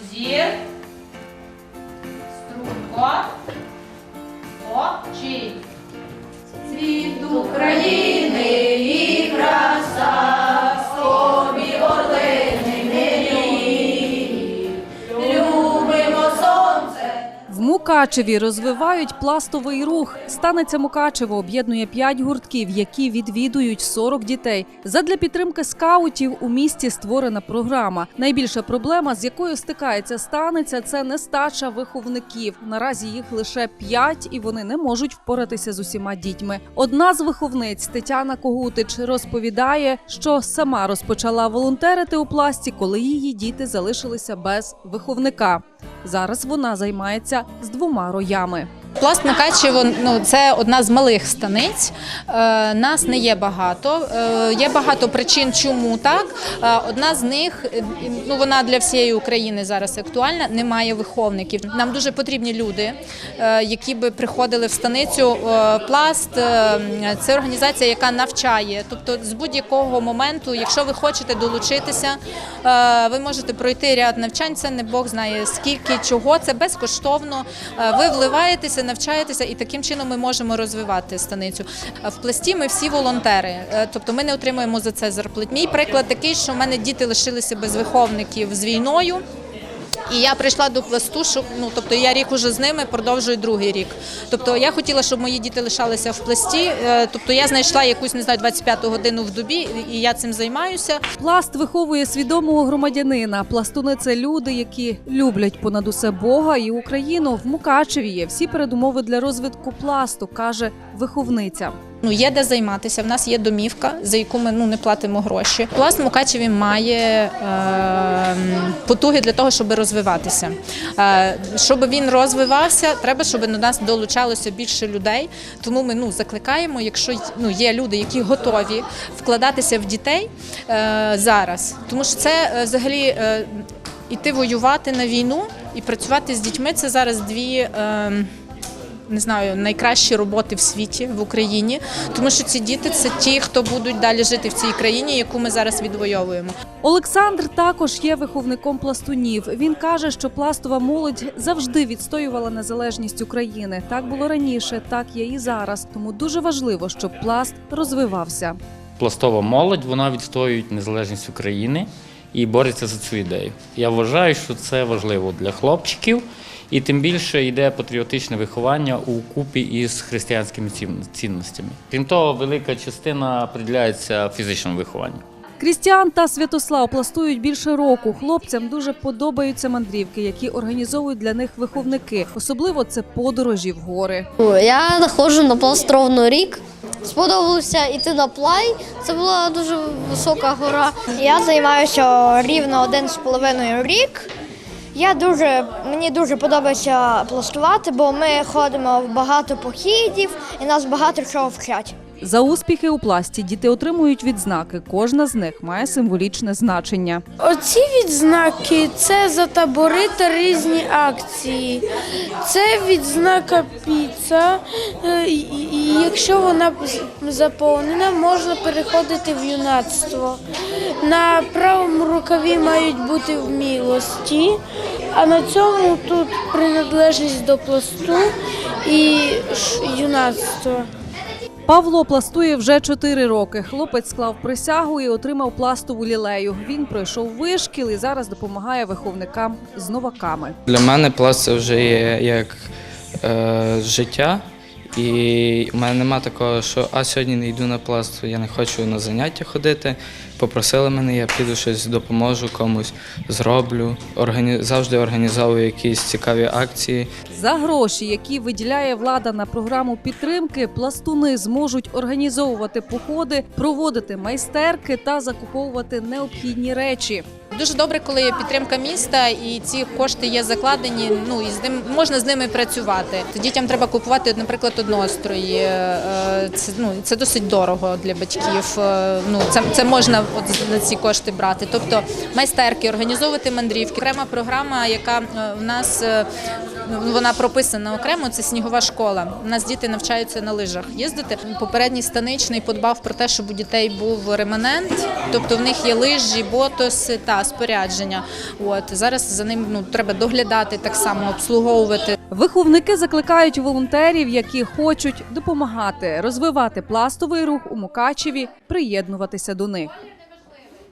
Зір. Струнко. Мукачеві розвивають пластовий рух. Станиця Мукачево об'єднує п'ять гуртків, які відвідують 40 дітей. Задля підтримки скаутів у місті створена програма. Найбільша проблема, з якою стикається станиця, це нестача виховників. Наразі їх лише п'ять, і вони не можуть впоратися з усіма дітьми. Одна з виховниць Тетяна Когутич розповідає, що сама розпочала волонтерити у пласті, коли її діти залишилися без виховника. Зараз вона займається з двома роями. Пласт Мукачево ну, це одна з малих станиць. Е, нас не є багато. Е, є багато причин, чому так. Е, одна з них, ну вона для всієї України зараз актуальна. Немає виховників. Нам дуже потрібні люди, які би приходили в станицю. Пласт це організація, яка навчає. Тобто, з будь-якого моменту, якщо ви хочете долучитися, ви можете пройти ряд навчань. Це не Бог знає скільки чого. Це безкоштовно. Ви вливаєтеся, навчаєтеся, і таким чином ми можемо розвивати станицю. Е, В пласті ми всі волонтери, е, тобто ми не отримуємо за це зарплат. Мій приклад такий, що в мене діти лишилися без виховників з війною. І я прийшла до пласту, щоб ну тобто я рік уже з ними продовжую другий рік. Тобто я хотіла, щоб мої діти лишалися в пласті. е, Тобто я знайшла якусь не знаю 25-ту годину в добі, і я цим займаюся. Пласт виховує свідомого громадянина. Пластуни це люди, які люблять понад усе Бога і Україну. В Мукачеві є всі передумови для розвитку пласту, каже виховниця. Ну, є де займатися. В нас є домівка, за яку ми ну не платимо гроші. Пласт Мукачеві має е, потуги для того, щоб розвиватися. Е, щоб він розвивався, треба, щоб до нас долучалося більше людей. Тому ми ну закликаємо, якщо ну є люди, які готові вкладатися в дітей е, зараз, тому що це е, взагалі. Е, Іти воювати на війну і працювати з дітьми це зараз дві. Е, не знаю, найкращі роботи в світі в Україні, тому що ці діти це ті, хто будуть далі жити в цій країні, яку ми зараз відвоюємо. Олександр також є виховником пластунів. Він каже, що пластова молодь завжди відстоювала незалежність України. Так було раніше, так є і зараз. Тому дуже важливо, щоб пласт розвивався. пластова молодь, вона відстоює незалежність України і бореться за цю ідею. Я вважаю, що це важливо для хлопчиків, і тим більше йде патріотичне виховання у купі із християнськими цінностями. Крім того, велика частина приділяється фізичному вихованню. Крістіан та Святослав пластують більше року. Хлопцям дуже подобаються мандрівки, які організовують для них виховники. Особливо це подорожі в гори. Я знаходжу на пласт ровно рік. Сподобалося йти на плай. Це була дуже висока гора. Я займаюся рівно один з половиною рік. Я дуже, мені дуже подобається пластувати, бо ми ходимо в багато походів і нас багато чого вчать. За успіхи у пласті діти отримують відзнаки. Кожна з них має символічне значення. Оці відзнаки це за табори та різні акції. Це відзнака піца. е, якщо вона заповнена, можна переходити в юнацтво. На правому рукаві мають бути вмілості, а на цьому тут приналежність до пласту і юнацтво. Павло пластує вже чотири роки. Хлопець склав присягу і отримав пластову лілею. Він пройшов вишкіл і зараз допомагає виховникам з новаками. Для мене пласт це вже є як е, життя. І в мене нема такого, що а сьогодні не йду на пласт, я не хочу на заняття ходити. Попросили мене, я піду щось допоможу комусь, зроблю. Органі... Завжди організовую якісь цікаві акції. За гроші, які виділяє влада на програму підтримки, пластуни зможуть організовувати походи, проводити майстерки та закуповувати необхідні речі. Дуже добре, коли є підтримка міста і ці кошти є закладені. Ну і з ним можна з ними працювати. Дітям треба купувати, наприклад, однострої. Е, Це ну це досить дорого для батьків. Е, Ну це, це можна от на ці кошти брати. Тобто майстерки, організовувати мандрівки. Окрема програма, яка е, в нас е, вона прописана окремо, це снігова школа. У нас діти навчаються на лижах їздити. Попередній станичний подбав про те, щоб у дітей був реманент, тобто в них є лижі, ботоси та спорядження. От зараз за ним ну треба доглядати так само, обслуговувати. Виховники закликають волонтерів, які хочуть допомагати розвивати пластовий рух у Мукачеві, приєднуватися до них.